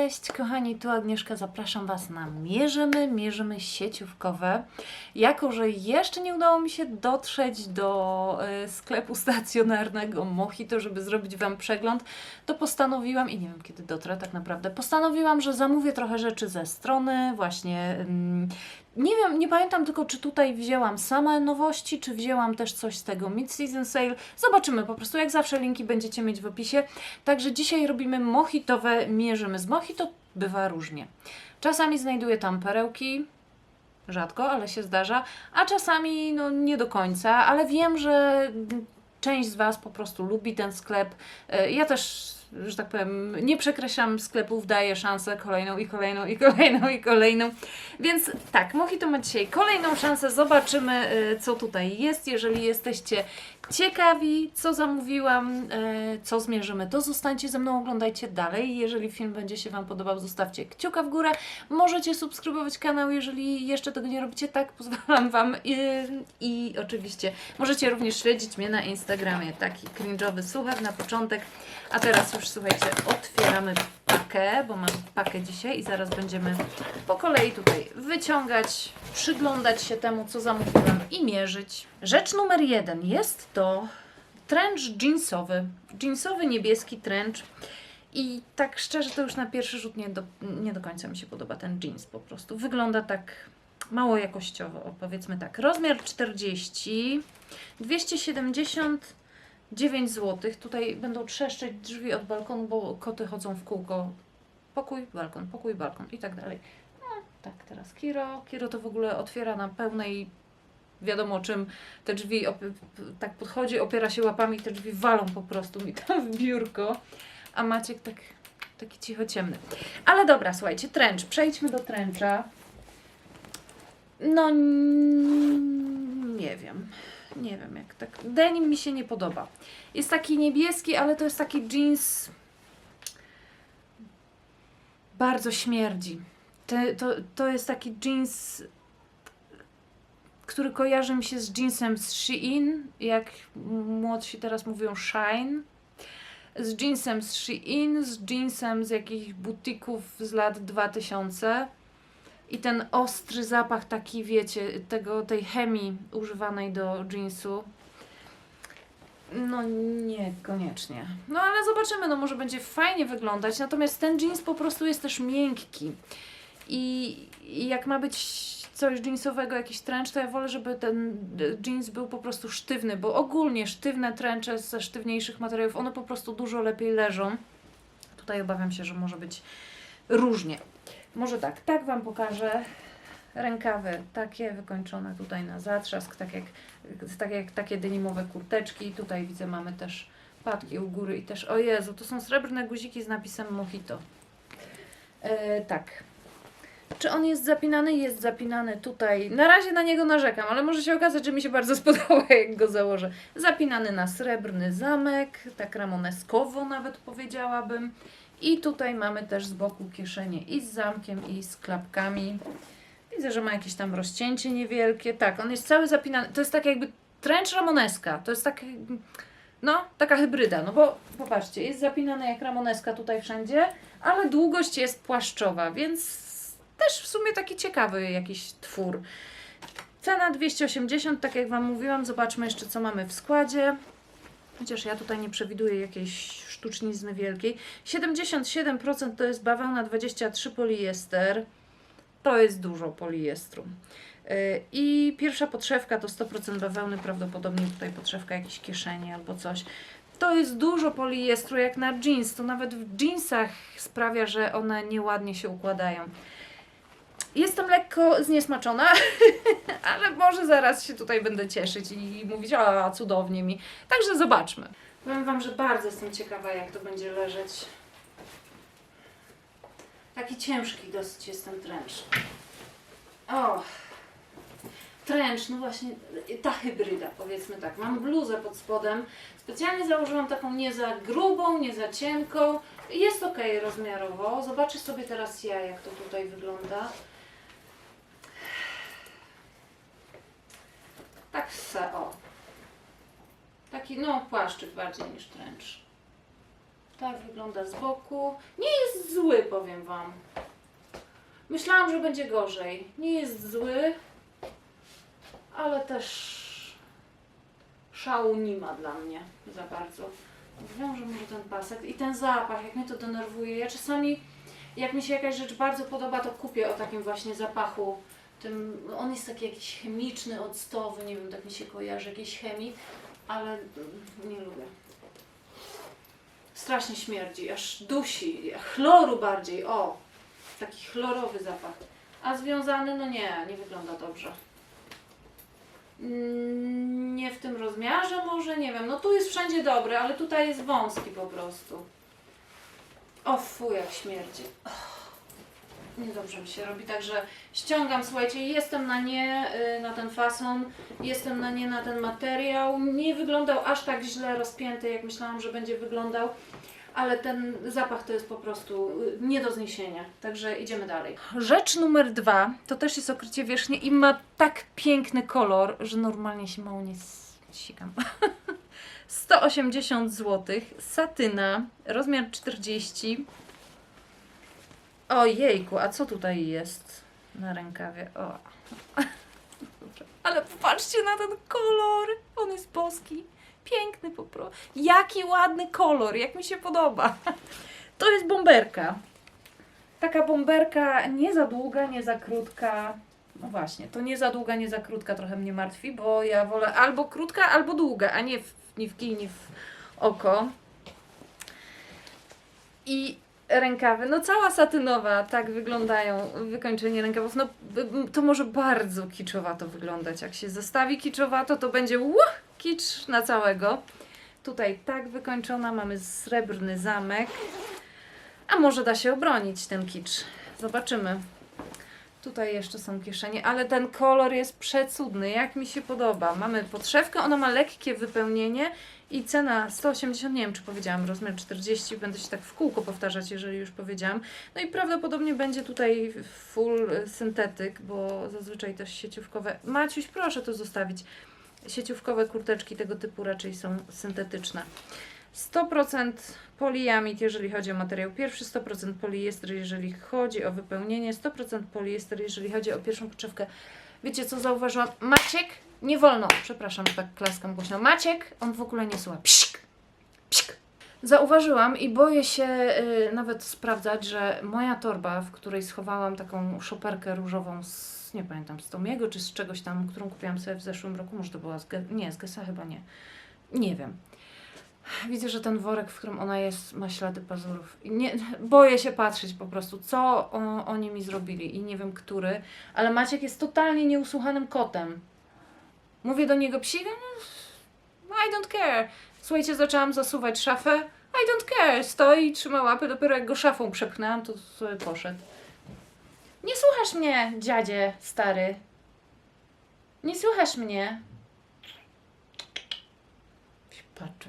Cześć, kochani, tu Agnieszka, zapraszam Was na Mierzymy, Mierzymy sieciówkowe. Jako, że jeszcze nie udało mi się dotrzeć do e, sklepu stacjonarnego Mojito, żeby zrobić Wam przegląd, to postanowiłam, i nie wiem kiedy dotrę tak naprawdę, postanowiłam, że zamówię trochę rzeczy ze strony właśnie... nie wiem, nie pamiętam tylko, czy tutaj wzięłam same nowości, czy wzięłam też coś z tego Mid-Season Sale. Zobaczymy, po prostu jak zawsze linki będziecie mieć w opisie. Także dzisiaj robimy mojitowe mierzymy. Z mojito bywa różnie. Czasami znajduję tam perełki, rzadko, ale się zdarza, a czasami no nie do końca, ale wiem, że część z Was po prostu lubi ten sklep. E, Ja też, że tak powiem, nie przekreślam sklepów, daję szansę kolejną i kolejną i kolejną i kolejną. Więc tak, Mojito ma dzisiaj kolejną szansę. Zobaczymy, e, co tutaj jest. Jeżeli jesteście ciekawi, co zamówiłam, e, co zmierzymy, to zostańcie ze mną, oglądajcie dalej. Jeżeli film będzie się Wam podobał, zostawcie kciuka w górę. Możecie subskrybować kanał, jeżeli jeszcze tego nie robicie, tak pozwalam Wam. I, i oczywiście możecie również śledzić mnie na Instagramie. Taki cringe'owy suchar na początek. A teraz już słuchajcie, otwieramy pakę, bo mam pakę dzisiaj i zaraz będziemy po kolei tutaj wyciągać, przyglądać się temu, co zamówiłam i mierzyć. Rzecz numer jeden jest to trench jeansowy. Jeansowy niebieski trench. I tak szczerze, to już na pierwszy rzut nie do, nie do końca mi się podoba ten jeans po prostu. Wygląda tak mało jakościowo, powiedzmy tak. Rozmiar 40, 279 zł. Tutaj będą trzeszczeć drzwi od balkonu, bo koty chodzą w kółko. Pokój, balkon, pokój, balkon i tak dalej. No, tak, teraz Kiro. Kiro to w ogóle otwiera na pełnej wiadomo czym te drzwi tak podchodzi, opiera się łapami, te drzwi walą po prostu mi tam w biurko. A Maciek tak, taki cicho ciemny. Ale dobra, słuchajcie, trench. Przejdźmy do trencha. No nie wiem. Nie wiem jak tak. Denim mi się nie podoba. Jest taki niebieski, ale to jest taki jeans. Bardzo śmierdzi. Te, to, to jest taki jeans, który kojarzy mi się z jeansem z Shein, jak młodsi teraz mówią Shine. Z jeansem z Shein, z jeansem z jakichś butików z lat 2000. I ten ostry zapach taki, wiecie, tego, tej chemii używanej do jeansu. No niekoniecznie. No ale zobaczymy, no może będzie fajnie wyglądać. Natomiast ten jeans po prostu jest też miękki. I, i jak ma być coś jeansowego, jakiś trench, to ja wolę, żeby ten jeans był po prostu sztywny, bo ogólnie sztywne trencze ze sztywniejszych materiałów, one po prostu dużo lepiej leżą. Tutaj obawiam się, że może być różnie. Może tak, tak Wam pokażę. Rękawy takie wykończone tutaj na zatrzask, tak jak, tak jak takie denimowe kurteczki. Tutaj widzę mamy też patki u góry i też, o Jezu, to są srebrne guziki z napisem Mojito. E, tak. Czy on jest zapinany? Jest zapinany tutaj. Na razie na niego narzekam, ale może się okazać, że mi się bardzo spodoba, jak go założę. Zapinany na srebrny zamek, tak ramoneskowo nawet powiedziałabym. I tutaj mamy też z boku kieszenie i z zamkiem, i z klapkami. Widzę, że ma jakieś tam rozcięcie niewielkie. Tak, on jest cały zapinany. To jest tak jakby trench ramoneska. To jest tak, no, taka hybryda. No bo popatrzcie, jest zapinane jak ramoneska tutaj wszędzie, ale długość jest płaszczowa, więc też w sumie taki ciekawy jakiś twór. Cena 280, tak jak Wam mówiłam. Zobaczmy jeszcze, co mamy w składzie. Chociaż ja tutaj nie przewiduję jakiejś sztucznizny wielkiej. 77% to jest bawełna, 23 poliester. To jest dużo poliestru. Yy, I pierwsza podszewka to 100% bawełny, prawdopodobnie tutaj podszewka jakiejś kieszeni albo coś. To jest dużo poliestru jak na jeans. To nawet w jeansach sprawia, że one nieładnie się układają. Jestem lekko zniesmaczona, ale może zaraz się tutaj będę cieszyć i mówić, a cudownie mi. Także zobaczmy. Powiem Wam, że bardzo jestem ciekawa, jak to będzie leżeć. Taki ciężki dosyć jest ten trench. O, trench, no właśnie ta hybryda, powiedzmy tak. Mam bluzę pod spodem. Specjalnie założyłam taką nie za grubą, nie za cienką. Jest ok rozmiarowo. Zobaczę sobie teraz ja, jak to tutaj wygląda. Tak se, o. Taki, no, płaszczyk bardziej niż trench. Tak wygląda z boku. Nie jest zły, powiem. Wam. Myślałam, że będzie gorzej. Nie jest zły, ale też szału nie ma dla mnie za bardzo. Wiem, że może ten pasek i ten zapach, jak mnie to denerwuje. Ja czasami, jak mi się jakaś rzecz bardzo podoba, to kupię o takim właśnie zapachu. Tym, on jest taki jakiś chemiczny, octowy, nie wiem, tak mi się kojarzy, jakiejś chemii, ale nie lubię. Strasznie śmierdzi, aż dusi, chloru bardziej, o, taki chlorowy zapach. A związany, no nie, nie wygląda dobrze. Mm, Nie w tym rozmiarze może, nie wiem. No tu jest wszędzie dobry, ale tutaj jest wąski po prostu. O fu, jak śmierdzi. Och, Niedobrze mi się robi, także ściągam, słuchajcie, jestem na nie, y, na ten fason, jestem na nie, na ten materiał. Nie wyglądał aż tak źle rozpięty, jak myślałam, że będzie wyglądał, ale ten zapach to jest po prostu y, nie do zniesienia. Także idziemy dalej. Rzecz numer dwa to też jest okrycie wierzchnie i ma tak piękny kolor, że normalnie się mało nie sikam. 180 zł, satyna, rozmiar 40. Ojejku, a co tutaj jest na rękawie? O. Ale popatrzcie na ten kolor. On jest boski. Piękny po prostu. Jaki ładny kolor, jak mi się podoba. To jest bomberka. Taka bomberka nie za długa, nie za krótka. No właśnie, to nie za długa, nie za krótka trochę mnie martwi, bo ja wolę albo krótka, albo długa, a nie w, ni w kij, ni w oko. I rękawy, no cała satynowa, tak wyglądają wykończenie rękawów. No to może bardzo kiczowato wyglądać. Jak się zestawi kiczowato, to będzie łuh, kicz na całego. Tutaj tak wykończona, mamy srebrny zamek. A może da się obronić ten kicz? Zobaczymy. Tutaj jeszcze są kieszenie, ale ten kolor jest przecudny, jak mi się podoba. Mamy podszewkę, ona ma lekkie wypełnienie i cena 180, nie wiem czy powiedziałam, rozmiar 40, będę się tak w kółko powtarzać, jeżeli już powiedziałam. No i prawdopodobnie będzie tutaj full syntetyk, bo zazwyczaj też sieciówkowe. Maciuś, proszę to zostawić. Sieciówkowe kurteczki tego typu raczej są syntetyczne. 100% poliamid, jeżeli chodzi o materiał pierwszy, 100% poliester, jeżeli chodzi o wypełnienie, 100% poliester, jeżeli chodzi o pierwszą podszewkę. Wiecie co zauważyłam? Maciek, nie wolno, przepraszam, że tak klaskam głośno. Maciek, on w ogóle nie słucha. Psik, psik. Zauważyłam i boję się y, nawet sprawdzać, że moja torba, w której schowałam taką szoperkę różową z, nie pamiętam, z Tomiego czy z czegoś tam, którą kupiłam sobie w zeszłym roku, może to była z, Ge- nie, z Gesa chyba nie. Nie wiem. Widzę, że ten worek, w którym ona jest, ma ślady pazurów. Nie, boję się patrzeć po prostu, co o, oni mi zrobili i nie wiem, który. Ale Maciek jest totalnie nieusłuchanym kotem. Mówię do niego psiga, no, I don't care. Słuchajcie, zaczęłam zasuwać szafę. I don't care. Stoi, trzyma łapy, dopiero jak go szafą przepchnęłam, to sobie poszedł. Nie słuchasz mnie, dziadzie stary. Nie słuchasz mnie. Się patrzy.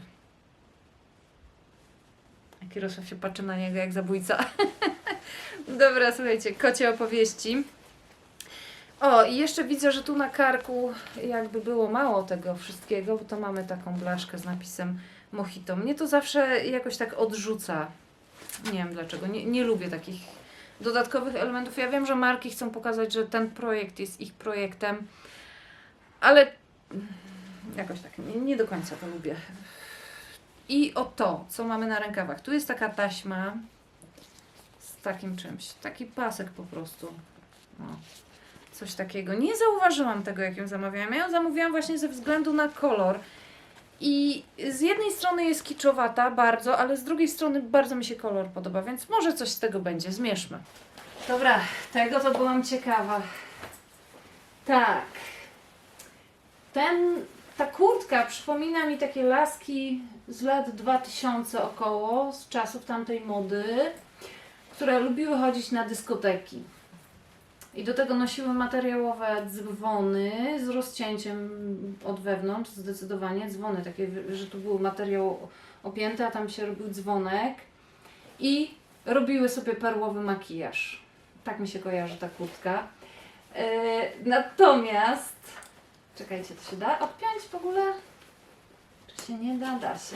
A Kirosław się patrzy na niego jak zabójca. Dobra, słuchajcie, kocie opowieści. O, i jeszcze widzę, że tu na karku jakby było mało tego wszystkiego, bo to mamy taką blaszkę z napisem Mojito. Mnie to zawsze jakoś tak odrzuca. Nie wiem dlaczego. Nie, nie lubię takich dodatkowych elementów. Ja wiem, że marki chcą pokazać, że ten projekt jest ich projektem, ale jakoś tak nie, nie do końca to lubię. I o to, co mamy na rękawach. Tu jest taka taśma z takim czymś. Taki pasek po prostu. Coś takiego. Nie zauważyłam tego, jak ją zamawiałam. Ja ją zamówiłam właśnie ze względu na kolor. I z jednej strony jest kiczowata bardzo, ale z drugiej strony bardzo mi się kolor podoba, więc może coś z tego będzie. Zmierzmy. Dobra, tego to byłam ciekawa. Tak. Ten, ta kurtka przypomina mi takie laski z lat 2000 około, z czasów tamtej mody, które lubiły chodzić na dyskoteki. I do tego nosiły materiałowe dzwony z rozcięciem od wewnątrz, zdecydowanie. Dzwony takie, że tu był materiał opięty, a tam się robił dzwonek. I robiły sobie perłowy makijaż. Tak mi się kojarzy ta kurtka. Yy, natomiast Czekajcie, to się da odpiąć w ogóle? Czy się nie da? Da się.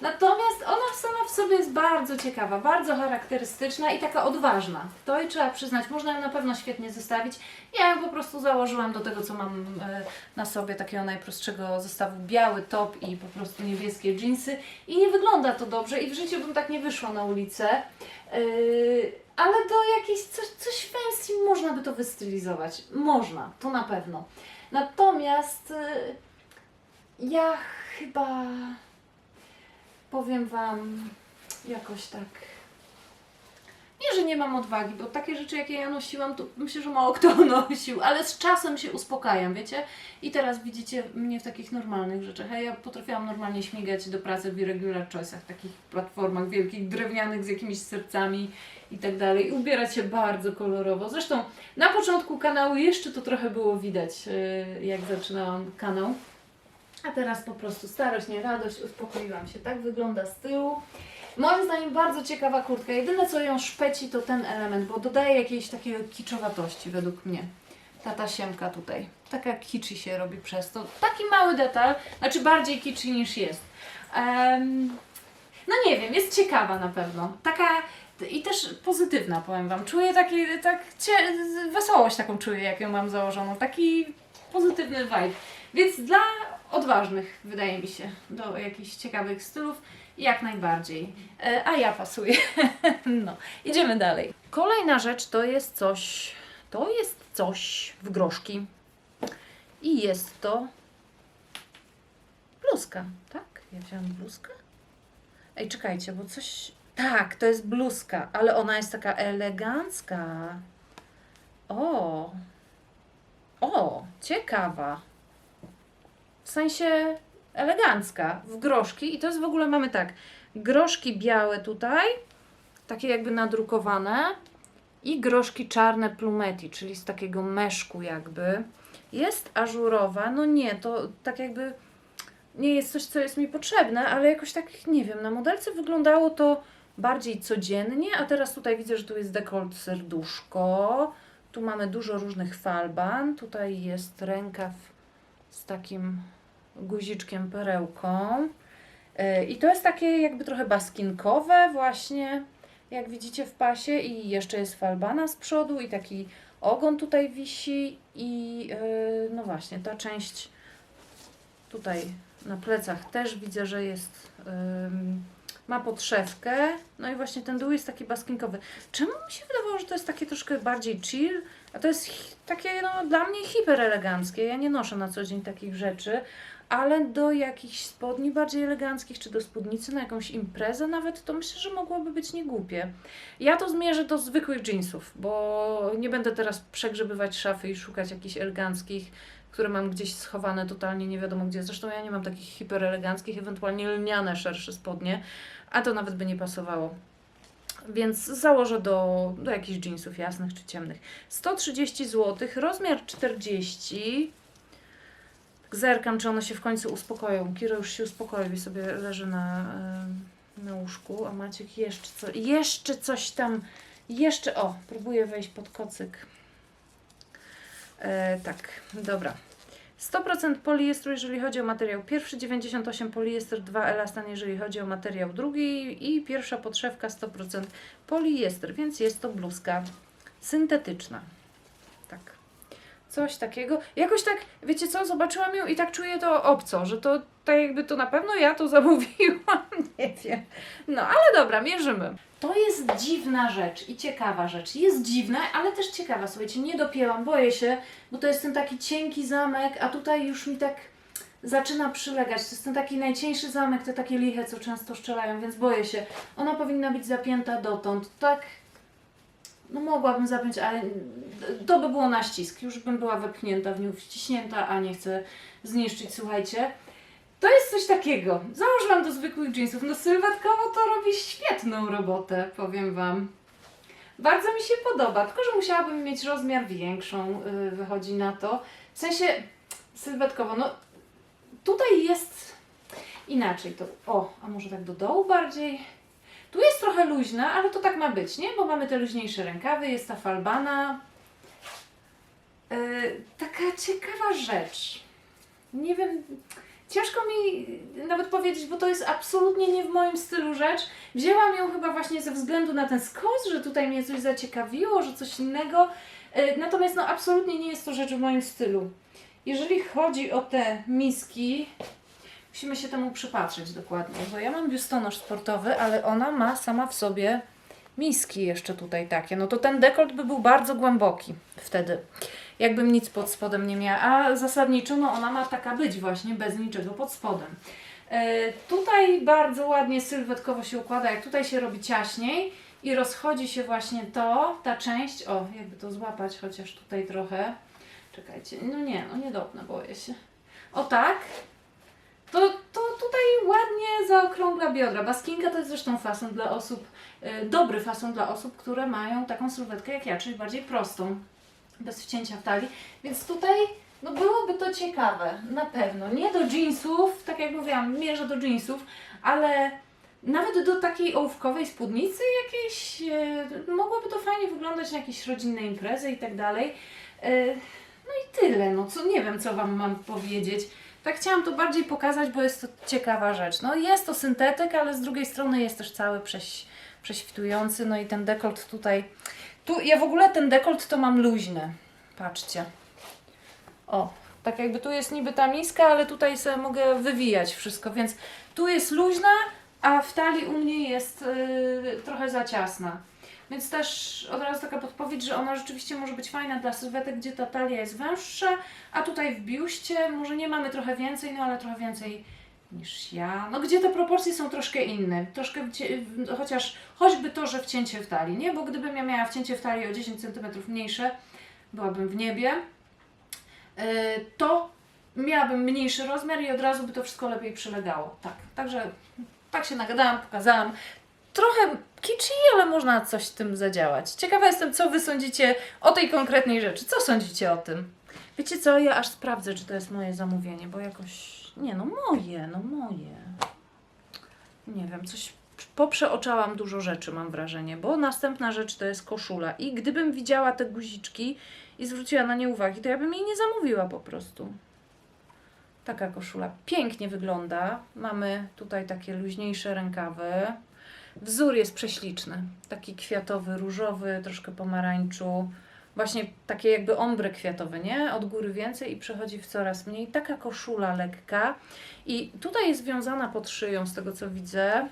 Natomiast ona sama w sobie jest bardzo ciekawa, bardzo charakterystyczna i taka odważna. To i trzeba przyznać, można ją na pewno świetnie zestawić. Ja ją po prostu założyłam do tego, co mam e, na sobie, takiego najprostszego zestawu. Biały top i po prostu niebieskie dżinsy. I nie wygląda to dobrze i w życiu bym tak nie wyszła na ulicę. Yy, ale do jakiejś coś, coś fancy można by to wystylizować. Można, to na pewno. Natomiast yy, ja chyba powiem Wam jakoś tak. Nie, że nie mam odwagi, bo takie rzeczy, jakie ja nosiłam, to myślę, że mało kto nosił, ale z czasem się uspokajam, wiecie? I teraz widzicie mnie w takich normalnych rzeczach. Ja potrafiłam normalnie śmigać do pracy w irregular choice'ach, takich platformach wielkich, drewnianych z jakimiś sercami i tak dalej. I ubierać się bardzo kolorowo. Zresztą na początku kanału jeszcze to trochę było widać, yy, jak zaczynałam kanał. A teraz po prostu starość, nie radość, uspokoiłam się. Tak wygląda z tyłu. Moim zdaniem bardzo ciekawa kurtka. Jedyne co ją szpeci to ten element, bo dodaje jakiejś takiej kiczowatości według mnie. Ta tasiemka tutaj. Taka kiczy się robi przez to. Taki mały detal, znaczy bardziej kiczy niż jest. Em, no nie wiem, jest ciekawa na pewno. Taka i też pozytywna, powiem Wam. Czuję taki, tak, wesołość taką czuję, jak ją mam założoną. Taki pozytywny vibe. Więc dla odważnych, wydaje mi się, do jakichś ciekawych stylów, jak najbardziej. E, a ja pasuję. no, idziemy dalej. Kolejna rzecz to jest coś, to jest coś w groszki. I jest to bluzka, tak? Ja wziąłam bluzkę? Ej, czekajcie, bo coś... Tak, to jest bluzka, ale ona jest taka elegancka. O! O, ciekawa. W sensie elegancka, w groszki. I to jest w ogóle, mamy tak, groszki białe tutaj, takie jakby nadrukowane i groszki czarne plumeti, czyli z takiego meszku jakby. Jest ażurowa, no nie, to tak jakby nie jest coś, co jest mi potrzebne, ale jakoś tak, nie wiem, na modelce wyglądało to bardziej codziennie, a teraz tutaj widzę, że tu jest dekolt serduszko, tu mamy dużo różnych falban, tutaj jest rękaw z takim guziczkiem, perełką. Yy, I to jest takie jakby trochę baskinkowe właśnie, jak widzicie w pasie i jeszcze jest falbana z przodu i taki ogon tutaj wisi i yy, no właśnie, ta część tutaj na plecach też widzę, że jest ma podszewkę, no i właśnie ten dół jest taki baskinkowy. Czemu mi się wydawało, że to jest takie troszkę bardziej chill, a to jest takie no, dla mnie hipereleganckie. Ja nie noszę na co dzień takich rzeczy, ale do jakichś spodni bardziej eleganckich, czy do spódnicy na jakąś imprezę nawet, to myślę, że mogłoby być niegłupie. Ja to zmierzę do zwykłych jeansów, bo nie będę teraz przegrzebywać szafy i szukać jakichś eleganckich, które mam gdzieś schowane totalnie nie wiadomo gdzie. Zresztą ja nie mam takich hipereleganckich, ewentualnie lniane szersze spodnie, a to nawet by nie pasowało. Więc założę do, do jakichś jeansów jasnych czy ciemnych. 130 zł, rozmiar 40. Zerkam, czy one się w końcu uspokoją. Kira już się uspokoił i sobie leży na, em, na łóżku, a Maciek jeszcze, co, jeszcze coś tam, jeszcze, o, próbuję wejść pod kocyk. E, tak, dobra. 100% poliestru, jeżeli chodzi o materiał pierwszy, 98 poliester, 2 elastan, jeżeli chodzi o materiał drugi i pierwsza podszewka 100% poliester, więc jest to bluzka syntetyczna. Coś takiego. Jakoś tak, wiecie co, zobaczyłam ją i tak czuję to obco, że to tak jakby to na pewno ja to zamówiłam, nie wiem. No, ale dobra, mierzymy. To jest dziwna rzecz i ciekawa rzecz. Jest dziwna, ale też ciekawa. Słuchajcie, nie dopięłam, boję się, bo to jest ten taki cienki zamek, a tutaj już mi tak zaczyna przylegać. To jest ten taki najcieńszy zamek, te takie liche, co często szczelają, więc boję się. Ona powinna być zapięta dotąd. Tak, no mogłabym zapiąć, ale to by było na ścisk. Już bym była wepchnięta w nią, wciśnięta, a nie chcę zniszczyć. Słuchajcie, to jest coś takiego. Założyłam do zwykłych jeansów. No sylwetkowo to robi świetną robotę, powiem Wam. Bardzo mi się podoba, tylko że musiałabym mieć rozmiar większą, yy, wychodzi na to. W sensie sylwetkowo, no tutaj jest inaczej to. O, a może tak do dołu bardziej? Tu jest trochę luźna, ale to tak ma być, nie? Bo mamy te luźniejsze rękawy, jest ta falbana. Yy, taka ciekawa rzecz. Nie wiem, ciężko mi nawet powiedzieć, bo to jest absolutnie nie w moim stylu rzecz. Wzięłam ją chyba właśnie ze względu na ten skos, że tutaj mnie coś zaciekawiło, że coś innego. E, Natomiast no absolutnie nie jest to rzecz w moim stylu. Jeżeli chodzi o te miski, musimy się temu przypatrzeć dokładnie, bo ja mam biustonosz sportowy, ale ona ma sama w sobie miski jeszcze tutaj takie. No to ten dekolt by był bardzo głęboki wtedy. Jakbym nic pod spodem nie miała. A zasadniczo no ona ma taka być właśnie, bez niczego pod spodem. E, tutaj bardzo ładnie sylwetkowo się układa, jak tutaj się robi ciaśniej i rozchodzi się właśnie to, ta część, o jakby to złapać chociaż tutaj trochę. Czekajcie, no nie, no nie dopnę, boję się. O tak, to, to tutaj ładnie zaokrągla biodra. Baskinka to jest zresztą fason dla osób, e, dobry fason dla osób, które mają taką sylwetkę jak ja, czyli bardziej prostą, bez wcięcia w talii. Więc tutaj no byłoby to ciekawe, na pewno. Nie do jeansów, tak jak mówiłam, mierzę do jeansów, ale nawet do takiej ołówkowej spódnicy jakiejś, e, mogłoby to fajnie wyglądać na jakieś rodzinne imprezy i tak dalej. E, no i tyle, no co, nie wiem co Wam mam powiedzieć. Tak chciałam to bardziej pokazać, bo jest to ciekawa rzecz. No jest to syntetyk, ale z drugiej strony jest też cały prześ, prześwitujący, no i ten dekolt tutaj, tu ja w ogóle ten dekolt to mam luźny, patrzcie. O, tak jakby tu jest niby ta miska, ale tutaj sobie mogę wywijać wszystko, więc tu jest luźna, a w talii u mnie jest yy, trochę za ciasna. Więc też od razu taka podpowiedź, że ona rzeczywiście może być fajna dla sylwetek, gdzie ta talia jest węższa, a tutaj w biuście może nie mamy trochę więcej, no ale trochę więcej niż ja. No gdzie te proporcje są troszkę inne. Troszkę, chociaż choćby to, że wcięcie w talii, nie? Bo gdybym ja miała wcięcie w talii o 10 cm mniejsze, byłabym w niebie, yy, to miałabym mniejszy rozmiar i od razu by to wszystko lepiej przylegało. Tak, także tak się nagadałam, pokazałam. Trochę kiczy, ale można coś z tym zadziałać. Ciekawa jestem, co Wy sądzicie o tej konkretnej rzeczy. Co sądzicie o tym? Wiecie co, ja aż sprawdzę, czy to jest moje zamówienie, bo jakoś... Nie no, moje, no moje. Nie wiem, coś poprzeoczałam dużo rzeczy, mam wrażenie, bo następna rzecz to jest koszula. I gdybym widziała te guziczki i zwróciła na nie uwagi, to ja bym jej nie zamówiła po prostu. Taka koszula pięknie wygląda. Mamy tutaj takie luźniejsze rękawy. Wzór jest prześliczny. Taki kwiatowy, różowy, troszkę pomarańczu. Właśnie takie jakby ombre kwiatowe, nie? Od góry więcej i przechodzi w coraz mniej. Taka koszula lekka. I tutaj jest związana pod szyją, z tego co widzę.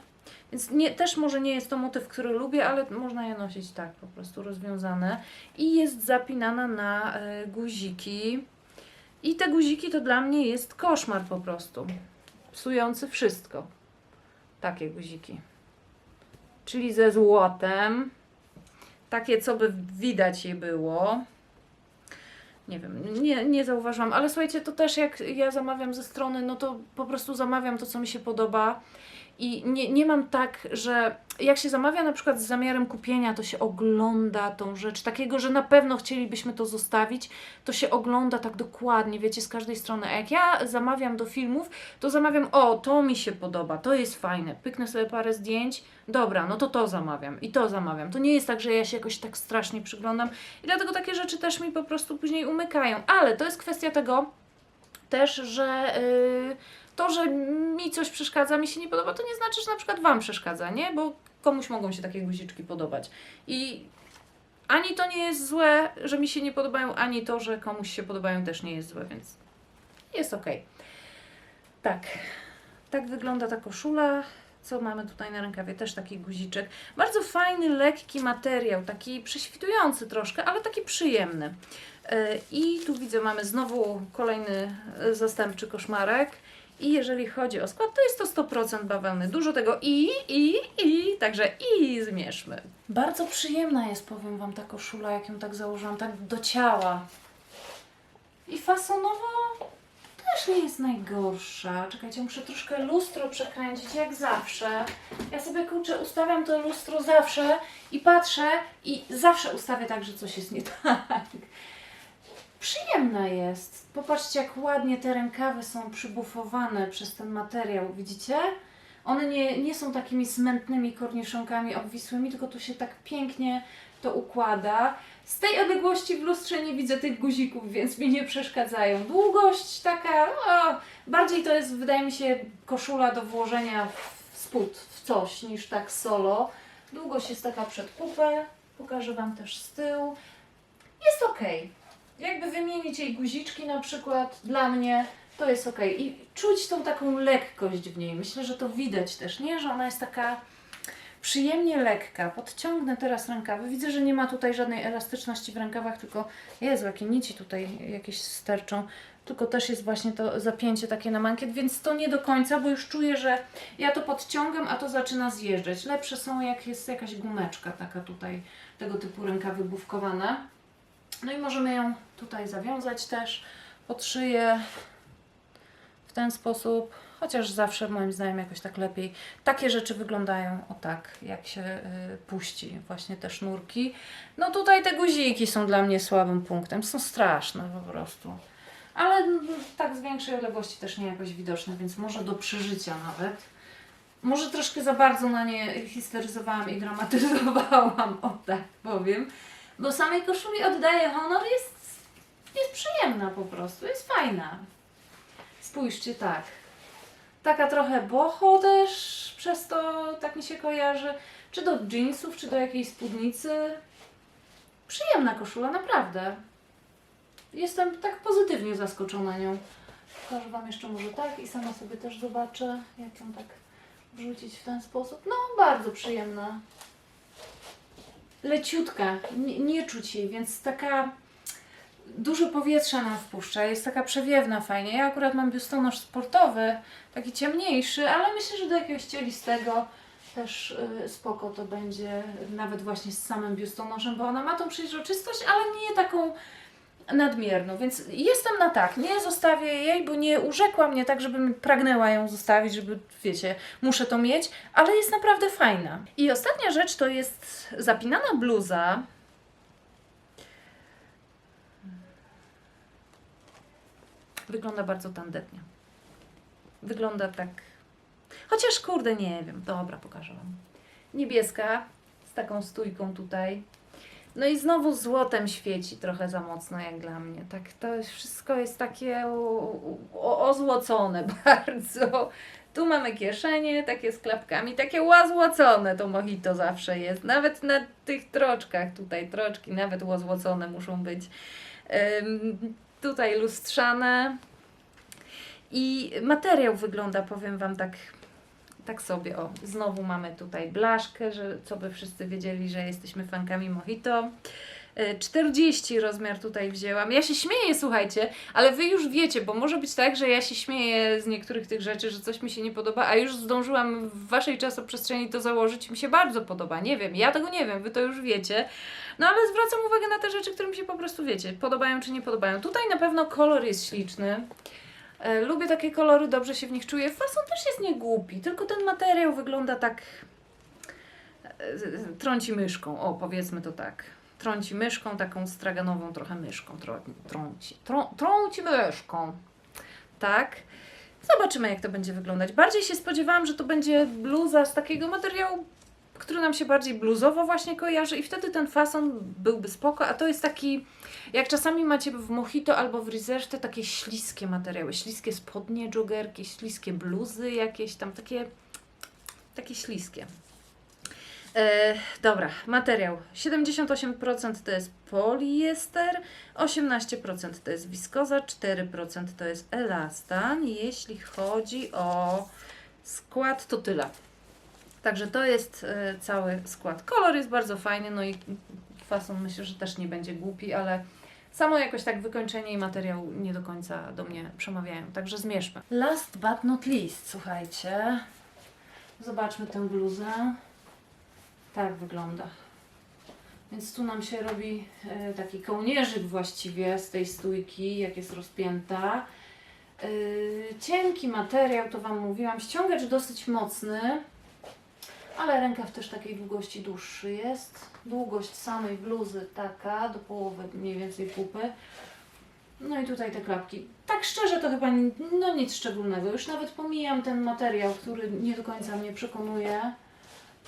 Więc nie, też może nie jest to motyw, który lubię, ale można je nosić tak, po prostu rozwiązane. I jest zapinana na e, guziki. I te guziki to dla mnie jest koszmar po prostu. Psujący wszystko. Takie guziki. Czyli ze złotem. Takie, co by widać je było. Nie wiem, nie, nie zauważyłam, ale słuchajcie, to też jak ja zamawiam ze strony, no to po prostu zamawiam to, co mi się podoba. I nie, nie mam tak, że jak się zamawia na przykład z zamiarem kupienia, to się ogląda tą rzecz, takiego, że na pewno chcielibyśmy to zostawić, to się ogląda tak dokładnie, wiecie, z każdej strony. A jak ja zamawiam do filmów, to zamawiam, o, to mi się podoba, to jest fajne, pyknę sobie parę zdjęć, dobra, no to to zamawiam i to zamawiam. To nie jest tak, że ja się jakoś tak strasznie przyglądam i dlatego takie rzeczy też mi po prostu później umykają. Ale to jest kwestia tego też, że yy, to, że mi coś przeszkadza, mi się nie podoba, to nie znaczy, że na przykład Wam przeszkadza, nie? Bo komuś mogą się takie guziczki podobać. I ani to nie jest złe, że mi się nie podobają, ani to, że komuś się podobają, też nie jest złe, więc jest ok. Tak, tak wygląda ta koszula. Co mamy tutaj na rękawie? Też taki guziczek. Bardzo fajny, lekki materiał, taki prześwitujący troszkę, ale taki przyjemny. Yy, I tu widzę, mamy znowu kolejny yy, zastępczy koszmarek. I jeżeli chodzi o skład, to jest to 100% bawełny. Dużo tego i, i, i, także i zmierzmy. Bardzo przyjemna jest, powiem Wam, ta koszula, jak ją tak założyłam, tak do ciała. I fasonowo też nie jest najgorsza. Czekajcie, muszę troszkę lustro przekręcić, jak zawsze. Ja sobie, kurczę, ustawiam to lustro zawsze i patrzę i zawsze ustawię tak, że coś jest nie tak. Przyjemna jest. Popatrzcie, jak ładnie te rękawy są przybufowane przez ten materiał, widzicie? One nie, nie są takimi smętnymi korniszonkami obwisłymi, tylko tu się tak pięknie to układa. Z tej odległości w lustrze nie widzę tych guzików, więc mi nie przeszkadzają. Długość taka, o, bardziej to jest, wydaje mi się, koszula do włożenia w spód, w coś, niż tak solo. Długość jest taka przed pupę, pokażę Wam też z tyłu. Jest ok. Jakby wymienić jej guziczki na przykład, dla mnie to jest ok. I czuć tą taką lekkość w niej. Myślę, że to widać też, nie? Że ona jest taka przyjemnie lekka. Podciągnę teraz rękawy. Widzę, że nie ma tutaj żadnej elastyczności w rękawach, tylko Jezu, jakie nici tutaj jakieś sterczą. Tylko też jest właśnie to zapięcie takie na mankiet, więc to nie do końca, bo już czuję, że ja to podciągam, a to zaczyna zjeżdżać. Lepsze są jak jest jakaś gumeczka taka tutaj, tego typu rękawy bufkowane. No i możemy ją tutaj zawiązać też pod szyję w ten sposób, chociaż zawsze moim zdaniem jakoś tak lepiej. Takie rzeczy wyglądają o tak, jak się y, puści właśnie te sznurki. No tutaj te guziki są dla mnie słabym punktem, są straszne po prostu. Ale tak z większej odległości też nie jakoś widoczne, więc może do przeżycia nawet. Może troszkę za bardzo na nie histeryzowałam i dramatyzowałam, o tak powiem. Bo samej koszuli oddaję honor, jest, jest przyjemna po prostu, jest fajna. Spójrzcie, tak. Taka trochę boho też, przez to tak mi się kojarzy. Czy do jeansów, czy do jakiejś spódnicy. Przyjemna koszula, naprawdę. Jestem tak pozytywnie zaskoczona nią. Pokażę Wam jeszcze może tak i sama sobie też zobaczę, jak ją tak wrzucić w ten sposób. No, bardzo przyjemna. Leciutka, nie, nie czuć jej, więc taka dużo powietrza nam wpuszcza, jest taka przewiewna fajnie. Ja akurat mam biustonosz sportowy, taki ciemniejszy, ale myślę, że do jakiegoś cielistego też y, spoko to będzie, nawet właśnie z samym biustonoszem, bo ona ma tą przeźroczystość, ale nie taką nadmierną, więc jestem na tak, nie zostawię jej, bo nie urzekła mnie tak, żebym pragnęła ją zostawić, żeby, wiecie, muszę to mieć, ale jest naprawdę fajna. I ostatnia rzecz to jest zapinana bluza. Wygląda bardzo tandetnie. Wygląda tak. Chociaż kurde, nie wiem. Dobra, pokażę Wam. Niebieska, z taką stójką tutaj. No i znowu złotem świeci trochę za mocno, jak dla mnie. Tak, to wszystko jest takie ozłocone bardzo. Tu mamy kieszenie, takie z klapkami, takie łazłocone to mojito zawsze jest. Nawet na tych troczkach, tutaj troczki, nawet łazłocone muszą być. Ym, tutaj lustrzane. I materiał wygląda, powiem Wam tak, tak sobie. O, znowu mamy tutaj blaszkę, że, co by wszyscy wiedzieli, że jesteśmy fankami Mojito. E, 40 rozmiar tutaj wzięłam. Ja się śmieję, słuchajcie, ale wy już wiecie, bo może być tak, że ja się śmieję z niektórych tych rzeczy, że coś mi się nie podoba, a już zdążyłam w waszej czasoprzestrzeni to założyć, mi się bardzo podoba. Nie wiem, ja tego nie wiem, wy to już wiecie. No ale zwracam uwagę na te rzeczy, które mi się po prostu wiecie, podobają czy nie podobają. Tutaj na pewno kolor jest śliczny. E, Lubię takie kolory, dobrze się w nich czuję. Fason też jest niegłupi, tylko ten materiał wygląda tak. e, Trąci myszką, o powiedzmy to tak. Trąci myszką, taką straganową trochę myszką. Trą, trąci, trą, trąci myszką. Tak. Zobaczymy, jak to będzie wyglądać. Bardziej się spodziewałam, że to będzie bluza z takiego materiału, który nam się bardziej bluzowo właśnie kojarzy i wtedy ten fason byłby spoko, a to jest taki, jak czasami macie w mojito albo w rizerze takie śliskie materiały, śliskie spodnie, joggerki, śliskie bluzy jakieś tam, takie, takie śliskie. E, dobra, materiał. 78% to jest poliester, 18% to jest wiskoza, 4% to jest elastan. Jeśli chodzi o skład, to tyle. Także to jest e, cały skład. Kolor jest bardzo fajny, no i fason myślę, że też nie będzie głupi, ale samo jakoś tak wykończenie i materiał nie do końca do mnie przemawiają. Także zmierzmy. Last but not least, słuchajcie. Zobaczmy tę bluzę. Tak wygląda. Więc tu nam się robi e, taki kołnierzyk właściwie z tej stójki, jak jest rozpięta. E, cienki materiał, to Wam mówiłam. Ściągacz dosyć mocny, ale rękaw też takiej długości dłuższy jest. Długość samej bluzy taka, do połowy mniej więcej pupy. No i tutaj te klapki. Tak szczerze to chyba no nic szczególnego. Już nawet pomijam ten materiał, który nie do końca mnie przekonuje.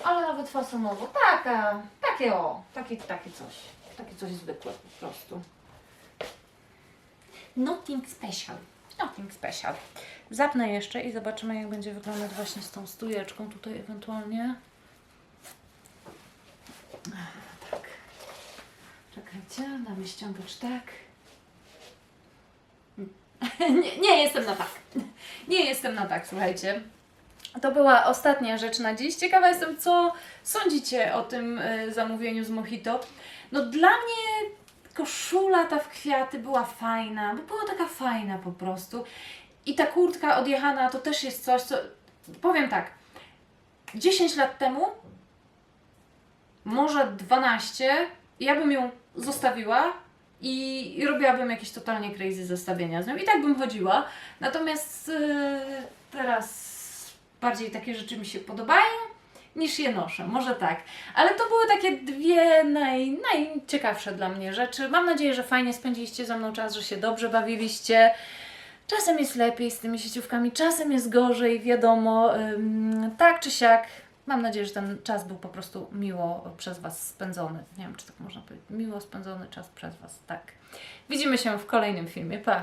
Ale nawet fasonowo. Taka, takie o, takie, takie coś. Takie coś zwykłe po prostu. Nothing special. Nothing special. Zapnę jeszcze i zobaczymy, jak będzie wyglądać właśnie z tą stujeczką tutaj ewentualnie. Tak. Czekajcie, damy ściągacz tak. nie, nie jestem na tak. Nie jestem na tak, słuchajcie. To była ostatnia rzecz na dziś. Ciekawa jestem, co sądzicie o tym y, zamówieniu z Mojito. No dla mnie koszula ta w kwiaty była fajna, bo była taka fajna po prostu. I ta kurtka odjechana to też jest coś, co... Powiem tak, 10 lat temu, może 12, ja bym ją zostawiła i, i robiłabym jakieś totalnie crazy zestawienia z nią. I tak bym chodziła. Natomiast yy, teraz bardziej takie rzeczy mi się podobają niż je noszę. Może tak. Ale to były takie dwie naj, najciekawsze dla mnie rzeczy. Mam nadzieję, że fajnie spędziliście ze mną czas, że się dobrze bawiliście. Czasem jest lepiej z tymi sieciówkami, czasem jest gorzej, wiadomo. Ym, tak czy siak. Mam nadzieję, że ten czas był po prostu miło przez Was spędzony. Nie wiem, czy tak można powiedzieć. Miło spędzony czas przez Was, tak. Widzimy się w kolejnym filmie. Pa!